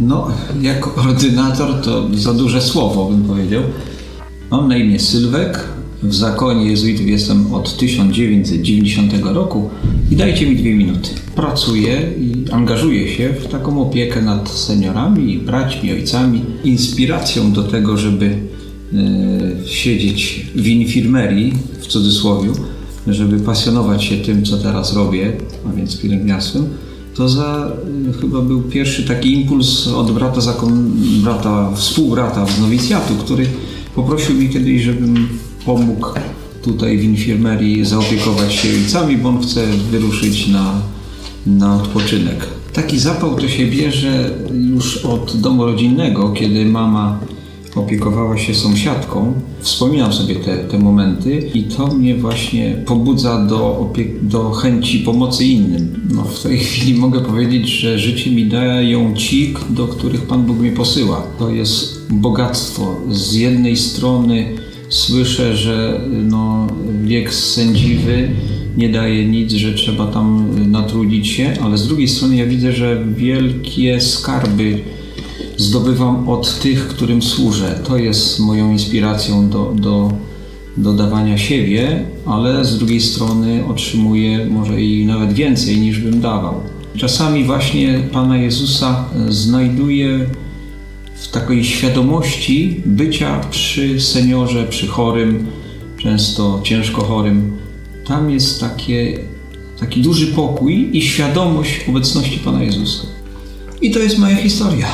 No, jako ordynator to za duże słowo bym powiedział. Mam na imię Sylwek. W zakonie jezuitów jestem od 1990 roku i dajcie mi dwie minuty. Pracuję i angażuję się w taką opiekę nad seniorami, braćmi, ojcami. Inspiracją do tego, żeby e, siedzieć w infirmerii, w cudzysłowie, żeby pasjonować się tym, co teraz robię, a więc pielęgniarstwem, to za y, chyba był pierwszy taki impuls od brata, zakon, brata współbrata z nowicjatu, który poprosił mnie kiedyś, żebym pomógł tutaj w infirmerii zaopiekować się ojcami, bo on chce wyruszyć na, na odpoczynek. Taki zapał to się bierze już od domu rodzinnego, kiedy mama opiekowała się sąsiadką. Wspominam sobie te, te momenty i to mnie właśnie pobudza do, do chęci pomocy innym. No, w tej chwili mogę powiedzieć, że życie mi dają ci, do których Pan Bóg mnie posyła. To jest bogactwo. Z jednej strony słyszę, że no, wiek sędziwy nie daje nic, że trzeba tam natrudzić się, ale z drugiej strony ja widzę, że wielkie skarby zdobywam od tych, którym służę. To jest moją inspiracją do, do, do dawania siebie, ale z drugiej strony otrzymuję może i nawet więcej niż bym dawał. Czasami właśnie Pana Jezusa e, znajduję w takiej świadomości bycia przy seniorze, przy chorym, często ciężko chorym. Tam jest takie, taki duży pokój i świadomość obecności Pana Jezusa. I to jest moja historia.